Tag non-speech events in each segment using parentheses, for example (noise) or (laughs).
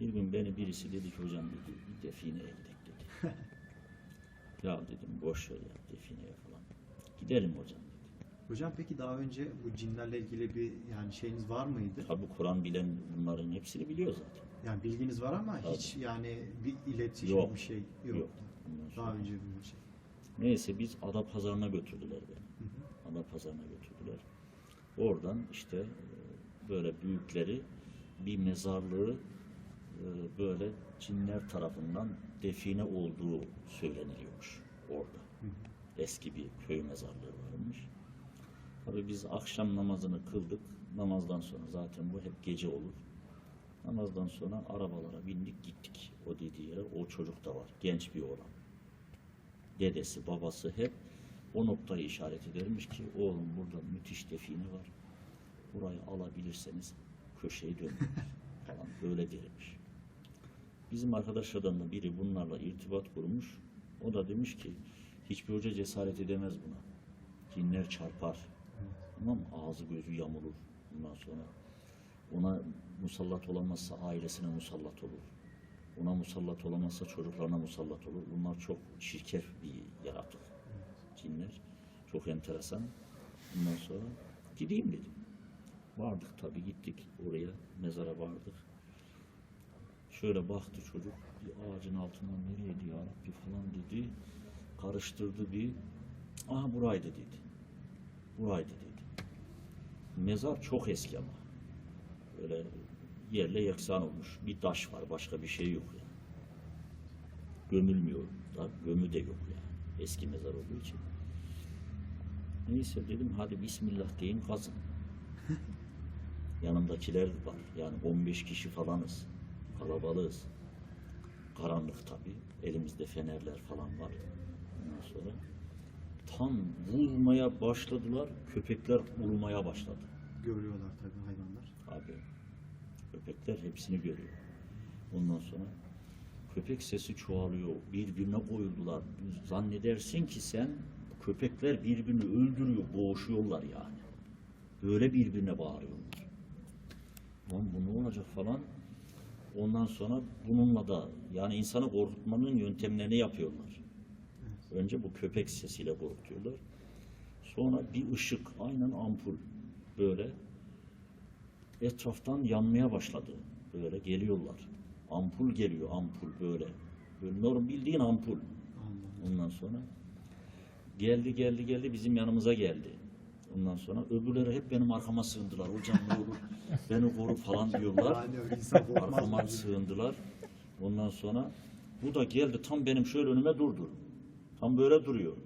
Bir gün beni birisi dedi ki hocam dedi bir defineye gidelim dedi. (laughs) ya dedim boş ver ya defineye falan. Gidelim hocam dedi. Hocam peki daha önce bu cinlerle ilgili bir yani şeyiniz var mıydı? Tabi Kur'an bilen bunların hepsini biliyor zaten. Yani bilginiz var ama Tabii. hiç yani bir iletişim Yok. bir şey yok. Yok. Sonra- Daha önce böyle şey. Neyse biz Ada Pazarı'na götürdüler beni. Ada Pazarı'na götürdüler. Oradan işte e, böyle büyükleri bir mezarlığı böyle cinler tarafından define olduğu söyleniliyormuş orada. Eski bir köy mezarlığı varmış. Tabii biz akşam namazını kıldık. Namazdan sonra zaten bu hep gece olur. Namazdan sonra arabalara bindik gittik o dediği yere. O çocuk da var. Genç bir oğlan. Dedesi, babası hep o noktayı işaret edermiş ki oğlum burada müthiş define var. Burayı alabilirseniz köşeyi dönün (laughs) falan böyle dermiş. Bizim arkadaşlardan da biri bunlarla irtibat kurmuş. O da demiş ki hiçbir hoca cesaret edemez buna. Cinler çarpar. Tamam mı? Ağzı gözü yamulur. Bundan sonra ona musallat olamazsa ailesine musallat olur. Ona musallat olamazsa çocuklarına musallat olur. Bunlar çok çirkef bir yaratık. Cinler. Çok enteresan. Ondan sonra gideyim dedim. Vardık tabii gittik oraya. Mezara vardık. Şöyle baktı çocuk. Bir ağacın altından nereydi ya Rabbi falan dedi. Karıştırdı bir. Aha buraydı dedi. Buraydı dedi. Mezar çok eski ama. Böyle yerle yeksan olmuş. Bir taş var, başka bir şey yok yani. Gömülmüyor da, gömü de yok yani. Eski mezar olduğu için. Neyse dedim hadi Bismillah deyin kazın. (laughs) Yanımdakiler var. Yani 15 kişi falanız. Kalabalığız. Karanlık tabii. Elimizde fenerler falan var. Ondan sonra tam vurmaya başladılar. Köpekler vurmaya başladı. Görüyorlar tabii hayvanlar. Abi köpekler hepsini görüyor. Ondan sonra köpek sesi çoğalıyor. Birbirine koyuldular. Zannedersin ki sen köpekler birbirini öldürüyor, boğuşuyorlar yani. Böyle birbirine bağırıyorlar. Lan bu ne olacak falan. Ondan sonra bununla da yani insanı korkutmanın yöntemlerini yapıyorlar. Önce bu köpek sesiyle korkutuyorlar. Sonra bir ışık, aynen ampul böyle etraftan yanmaya başladı. Böyle geliyorlar. Ampul geliyor, ampul böyle. Böyle normal bildiğin ampul. Ondan sonra geldi geldi geldi bizim yanımıza geldi. Ondan sonra öbürleri hep benim arkama sığındılar. Hocam ne olur beni koru falan diyorlar. Arkama sığındılar. Ondan sonra bu da geldi tam benim şöyle önüme durdu. Tam böyle duruyor.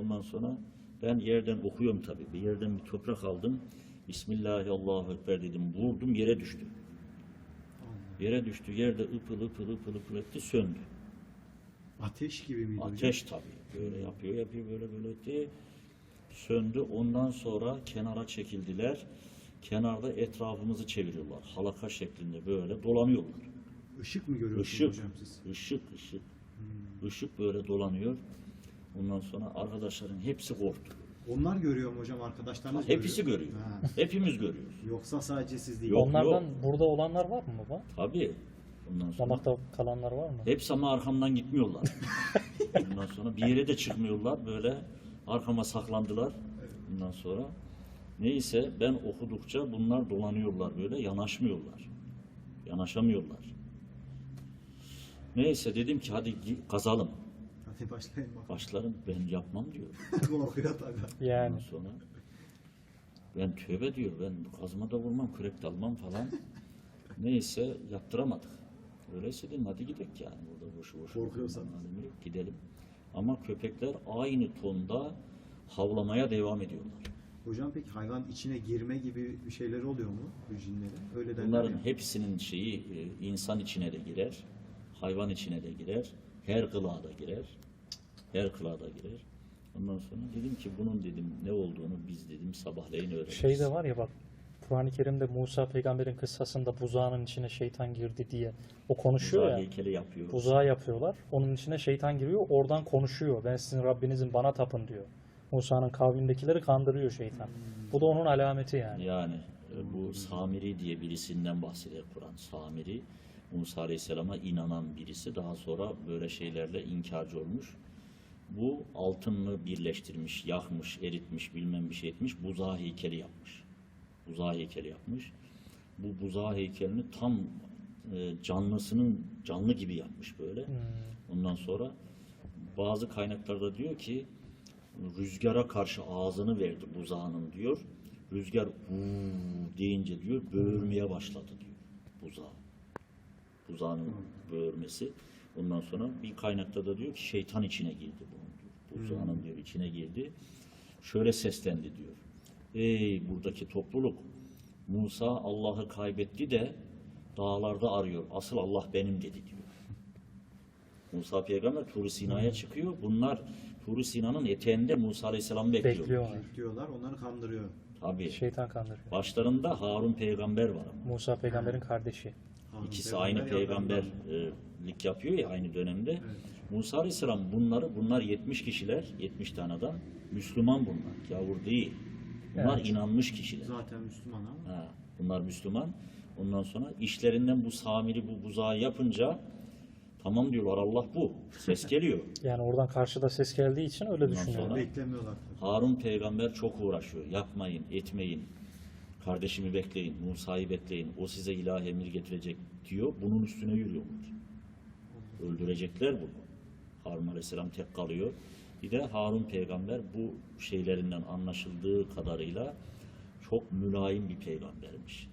Ondan sonra ben yerden okuyorum tabii. Bir yerden bir toprak aldım. Bismillahirrahmanirrahim dedim. Vurdum yere düştü. Yere düştü. Yerde ıpıl ıpıl ıpıl ıpıl etti söndü. Ateş gibi miydi? Ateş tabii. Böyle yapıyor yapıyor böyle böyle etti. Söndü. Ondan sonra kenara çekildiler. Kenarda etrafımızı çeviriyorlar. Halaka şeklinde böyle dolanıyorlar. Işık mı görüyorsunuz Işık, hocam siz? ışık, ışık. Hmm. Işık böyle dolanıyor. Ondan sonra arkadaşların hepsi korktu. Onlar görüyor mu hocam arkadaşlarınız Hepsi görüyor. Ha. Hepimiz görüyoruz. Yoksa sadece siz değil. Yok, Onlardan yok. burada olanlar var mı baba? Tabii. Ondan sonra Damakta kalanlar var mı? hepsi ama arkamdan gitmiyorlar. (laughs) Ondan sonra bir yere de çıkmıyorlar. Böyle arkama saklandılar. Ondan sonra neyse ben okudukça bunlar dolanıyorlar böyle yanaşmıyorlar. Yanaşamıyorlar. Neyse dedim ki hadi kazalım. Hadi başlayın bak. Başlarım ben yapmam diyor. (laughs) Korkuyor tabii. Yani Ondan sonra ben tövbe diyor ben kazma da vurmam kürek de almam falan. (laughs) Neyse yaptıramadık. Öyleyse dedim hadi gidelim yani burada boşu boşu. Korkuyorsan. Gidelim. Ama köpekler aynı tonda havlamaya devam ediyorlar. Hocam peki hayvan içine girme gibi bir şeyler oluyor mu bu cinlerin? Öyle derler Bunların ya. hepsinin şeyi e, insan içine de girer, hayvan içine de girer, her kılığa da girer, her kılığa da girer. Ondan sonra dedim ki bunun dedim ne olduğunu biz dedim sabahleyin öğreniriz. şey de var ya bak Kur'an-ı Kerim'de Musa peygamberin kıssasında buzağının içine şeytan girdi diye o konuşuyor Buzağı ya. heykeli yapıyor. Buzağı yapıyorlar. Onun içine şeytan giriyor. Oradan konuşuyor. Ben sizin Rabbinizin bana tapın diyor. Musa'nın kavmindekileri kandırıyor şeytan. Bu da onun alameti yani. Yani e, bu Samiri diye birisinden bahseder Kur'an. Samiri Musa Aleyhisselam'a inanan birisi daha sonra böyle şeylerle inkarcı olmuş. Bu altınla birleştirmiş, yakmış, eritmiş, bilmem bir şey etmiş, buzağı heykeli yapmış. Buzağı heykeli yapmış. Bu buzağı heykelini tam e, canlısının canlı gibi yapmış böyle. Ondan sonra bazı kaynaklarda diyor ki rüzgara karşı ağzını verdi buzağının diyor. Rüzgar "Huu" deyince diyor böğürmeye başladı diyor buzağı. Buzağının böğürmesi. Ondan sonra bir kaynakta da diyor ki şeytan içine girdi bunun diyor. Buzağının diyor içine girdi. Şöyle seslendi diyor. Ey buradaki topluluk Musa Allah'ı kaybetti de dağlarda arıyor. Asıl Allah benim dedi diyor. Musa peygamber Tur-i Sina'ya çıkıyor. Bunlar Tur-i Sina'nın eteğinde Musa Aleyhisselam'ı bekliyor. Bekliyorlar. Diyorlar onları kandırıyor. Tabii. Şeytan kandırıyor. Başlarında Harun peygamber var ama. Musa peygamberin kardeşi. Harun İkisi peygamber aynı peygamberlik yapıyor ya aynı dönemde. Evet. Musa Aleyhisselam bunları, bunlar 70 kişiler, 70 tane adam. Müslüman bunlar, gavur değil. Bunlar Evet. inanmış kişiler. Zaten Müslüman ama. Ha, bunlar Müslüman. Ondan sonra işlerinden bu samiri, bu buzağı yapınca tamam diyorlar Allah bu. Ses (laughs) geliyor. Yani oradan karşıda ses geldiği için öyle Ondan düşünüyorlar. Beklemiyorlar. Harun peygamber çok uğraşıyor. Yapmayın, etmeyin. Kardeşimi bekleyin, Musa'yı bekleyin. O size ilah emir getirecek diyor. Bunun üstüne yürüyorlar. Öldürecekler bunu. Harun aleyhisselam tek kalıyor. Bir de Harun peygamber bu şeylerinden anlaşıldığı kadarıyla çok mülayim bir peygambermiş.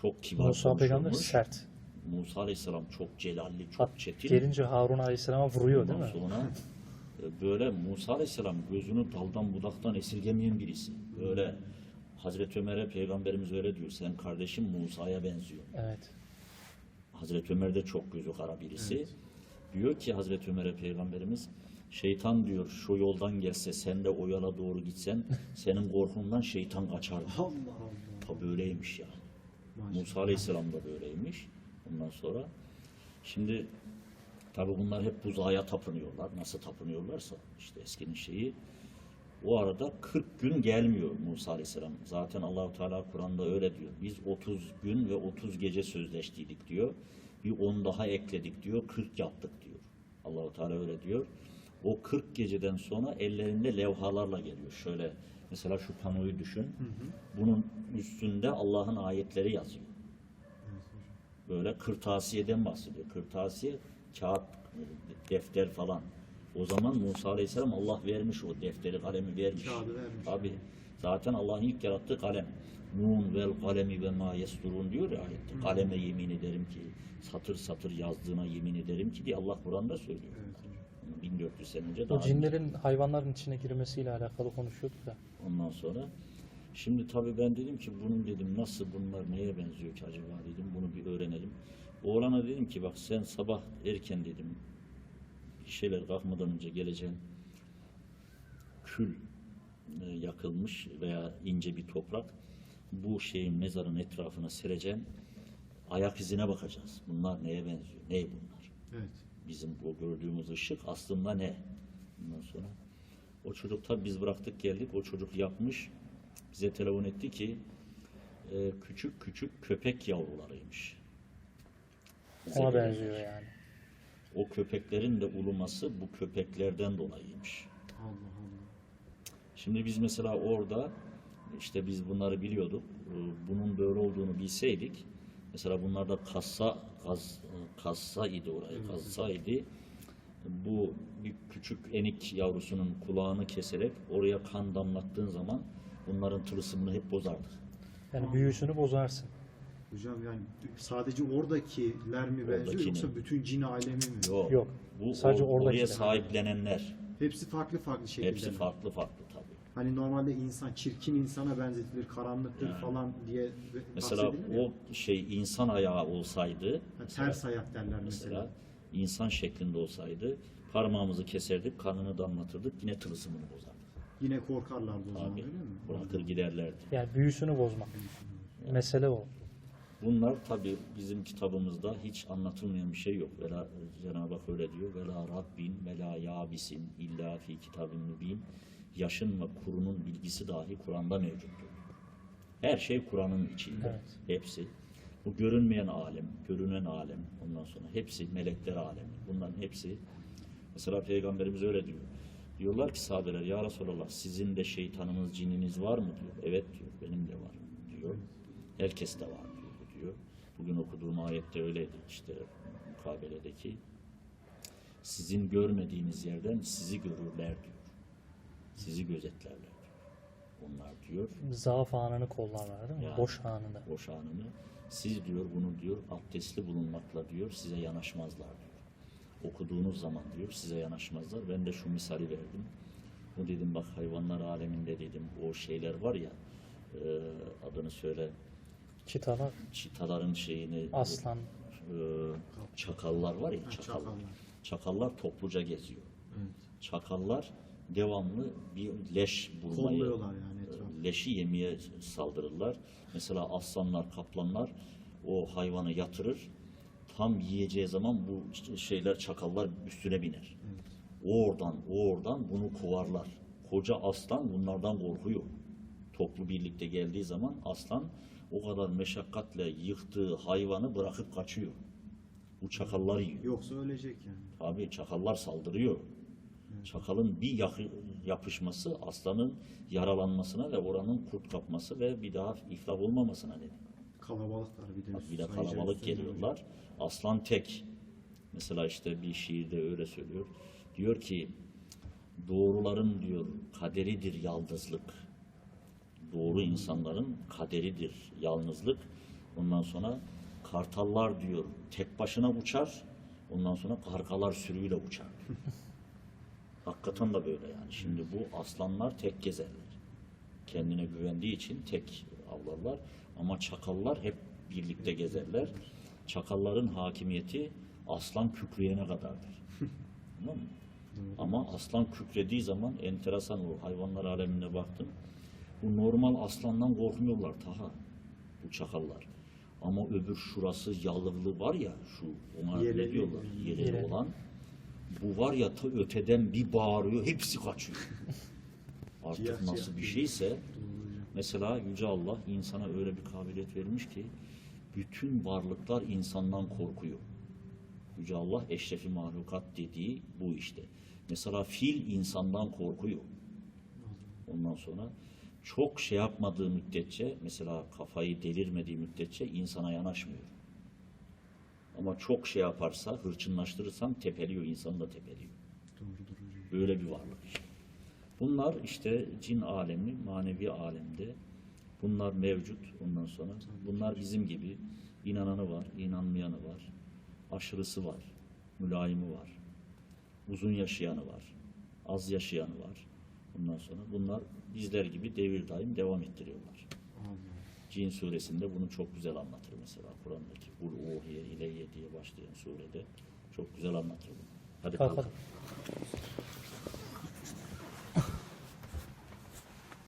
Çok kibar Musa peygamber sert. Musa aleyhisselam çok celalli, çok Hat, çetin. gelince Harun Aleyhisselam'a vuruyor değil Ondan mi? sonra e, böyle Musa Aleyhisselam gözünü daldan budaktan esirgemeyen birisi. Böyle Hazreti Ömer'e peygamberimiz öyle diyor. Sen kardeşim Musa'ya benziyor. Evet. Hazreti Ömer de çok gözü kara birisi. Diyor ki Hazreti Ömer'e peygamberimiz şeytan diyor şu yoldan gelse sen de o yola doğru gitsen (laughs) senin korkundan şeytan kaçar. Allah Allah. Ta böyleymiş yani. Maşallah. Musa Aleyhisselam da böyleymiş. Ondan sonra şimdi tabi bunlar hep buzağa tapınıyorlar. Nasıl tapınıyorlarsa işte eskinin şeyi. O arada 40 gün gelmiyor Musa Aleyhisselam. Zaten Allahu Teala Kur'an'da öyle diyor. Biz 30 gün ve 30 gece sözleştiydik diyor. Bir 10 daha ekledik diyor. 40 yaptık diyor. Allahu Teala öyle diyor. O 40 geceden sonra ellerinde levhalarla geliyor. Şöyle mesela şu panoyu düşün. Bunun üstünde Allah'ın ayetleri yazıyor. Böyle kırtasiyeden bahsediyor. Kırtasiye kağıt, defter falan. O zaman Musa Aleyhisselam Allah vermiş o defteri, kalemi vermiş. Kağıdı vermiş. Tabi. Zaten Allah'ın ilk yarattığı kalem. Nun vel kalemi ve ma yesturun diyor ya ayette. Kaleme yemin ederim ki, satır satır yazdığına yemin ederim ki diye Allah Kur'an'da söylüyor. Evet. 1400 sene önce O daha cinlerin hayvanların içine girmesiyle alakalı konuşuyorduk da. Ondan sonra şimdi tabii ben dedim ki bunun dedim nasıl bunlar neye benziyor ki acaba dedim bunu bir öğrenelim. Oğlana dedim ki bak sen sabah erken dedim bir şeyler kalkmadan önce geleceğin kül e, yakılmış veya ince bir toprak bu şeyin mezarın etrafına sereceğim. Ayak izine bakacağız. Bunlar neye benziyor? Ne bunlar? Evet. Bizim o gördüğümüz ışık aslında ne? Ondan sonra o çocuk tabi biz bıraktık geldik. O çocuk yapmış. Bize telefon etti ki e, küçük küçük köpek yavrularıymış. Bize Ona öyle benziyor yani. O köpeklerin de uluması bu köpeklerden dolayıymış. Allah Allah. Şimdi biz mesela orada işte biz bunları biliyorduk. Ee, Bunun böyle olduğunu bilseydik mesela bunlar da kassa kaz, kassa idi orayı kassa idi. Bu bir küçük enik yavrusunun kulağını keserek oraya kan damlattığın zaman bunların tılsımını hep bozardık. Yani büyüsünü bozarsın. Hocam yani sadece oradakiler mi benziyor Oradakini. yoksa bütün cin alemi mi? Yok. Yok. Bu Sadece o- oradakiler. oraya sahiplenenler. Hepsi farklı farklı şekilde. Hepsi mi? farklı farklı. Hani normalde insan çirkin insana benzetilir, karanlıktır Yani. falan diye Mesela ya. o şey insan ayağı olsaydı Ha, mesela- ters ayak derler mesela. mesela insan şeklinde olsaydı parmağımızı keserdik, kanını damlatırdık, yine tılsımını bozardık. Yine korkarlardı o zaman Abi, öyle mi? bırakır giderlerdi. Yani büyüsünü bozmak. Mesele o. Bunlar tabi bizim kitabımızda hiç anlatılmayan bir şey yok. Vela, Cenab-ı Hak öyle diyor. Vela Rabbin vela yabisin illa fi kitabin mübin. Yaşın ve kurunun bilgisi dahi Kur'an'da mevcuttur. Her şey Kur'an'ın içinde. Evet. Hepsi. Bu görünmeyen alem, görünen alem, ondan sonra hepsi melekler alemi. Bunların hepsi mesela Peygamberimiz öyle diyor. Diyorlar ki sahabeler ya Resulallah sizin de şeytanınız, cininiz var mı diyor. Evet diyor benim de var diyor. Herkes de var diyor. diyor. Bugün okuduğum ayette öyleydi işte mukabeledeki. Sizin görmediğiniz yerden sizi görürler diyor. Sizi gözetlerler diyor. Onlar diyor Zaaf anını kollarlar değil mi? Yani. Boş anında. boş anını. Siz diyor bunu diyor abdestli bulunmakla diyor size yanaşmazlar diyor. Okuduğunuz zaman diyor size yanaşmazlar. Ben de şu misali verdim. Bu dedim bak hayvanlar aleminde dedim o şeyler var ya e, adını söyle Çitalar, çitaların şeyini aslan, e, çakallar var ya çakallar. Çakallar topluca geziyor. Evet. Çakallar devamlı bir leş bulmayı, Kolluyorlar yani etrafı. leşi yemeye saldırırlar. Mesela aslanlar, kaplanlar o hayvanı yatırır. Tam yiyeceği zaman bu şeyler, çakallar üstüne biner. O oradan, o oradan bunu kovarlar. Koca aslan bunlardan korkuyor. Toplu birlikte geldiği zaman aslan o kadar meşakkatle yıktığı hayvanı bırakıp kaçıyor. Bu çakallar yiyor. Yoksa ölecek yani. Abi çakallar saldırıyor. Çakalın bir yakı- yapışması aslanın yaralanmasına ve oranın kurt kapması ve bir daha iflah olmamasına neden. Kalabalıklar bir de. Bir de kalabalık geliyorlar. Aslan tek. Mesela işte bir şiirde öyle söylüyor. Diyor ki doğruların diyor kaderidir yalnızlık. Doğru insanların kaderidir yalnızlık. Ondan sonra kartallar diyor tek başına uçar. Ondan sonra kargalar sürüyle uçar. (laughs) Hakikaten de böyle yani. Şimdi bu aslanlar tek gezerler. Kendine güvendiği için tek avlarlar. Ama çakallar hep birlikte gezerler. Çakalların hakimiyeti aslan kükreyene kadardır. (laughs) Tamam mı? Ama aslan kükrediği zaman enteresan o hayvanlar alemine baktım. Bu normal aslandan korkmuyorlar Taha. Bu çakallar. Ama öbür şurası yalıglı var ya şu ona Yeleli. diyorlar? Yeleli Yeleli. olan. Bu var ya ta öteden bir bağırıyor hepsi kaçıyor. (laughs) Artık nasıl bir şeyse. Mesela Yüce Allah insana öyle bir kabiliyet vermiş ki bütün varlıklar insandan korkuyor. Yüce Allah eşrefi mahlukat dediği bu işte. Mesela fil insandan korkuyor. Ondan sonra çok şey yapmadığı müddetçe mesela kafayı delirmediği müddetçe insana yanaşmıyor. Ama çok şey yaparsa, hırçınlaştırırsan tepeliyor, insanı da tepeliyor. Doğrudur hocam. Böyle bir varlık işte. Bunlar işte cin alemi, manevi alemde bunlar mevcut ondan sonra. Bunlar bizim gibi inananı var, inanmayanı var, aşırısı var, mülayimi var, uzun yaşayanı var, az yaşayanı var. Ondan sonra bunlar bizler gibi devir daim devam ettiriyorlar. Allah. Cin suresinde bunu çok güzel anlatır mesela Kur'an'daki Kul uhiye ileyye diye başlayan surede çok güzel anlatır bunu. Hadi Kalkalım. kalkalım.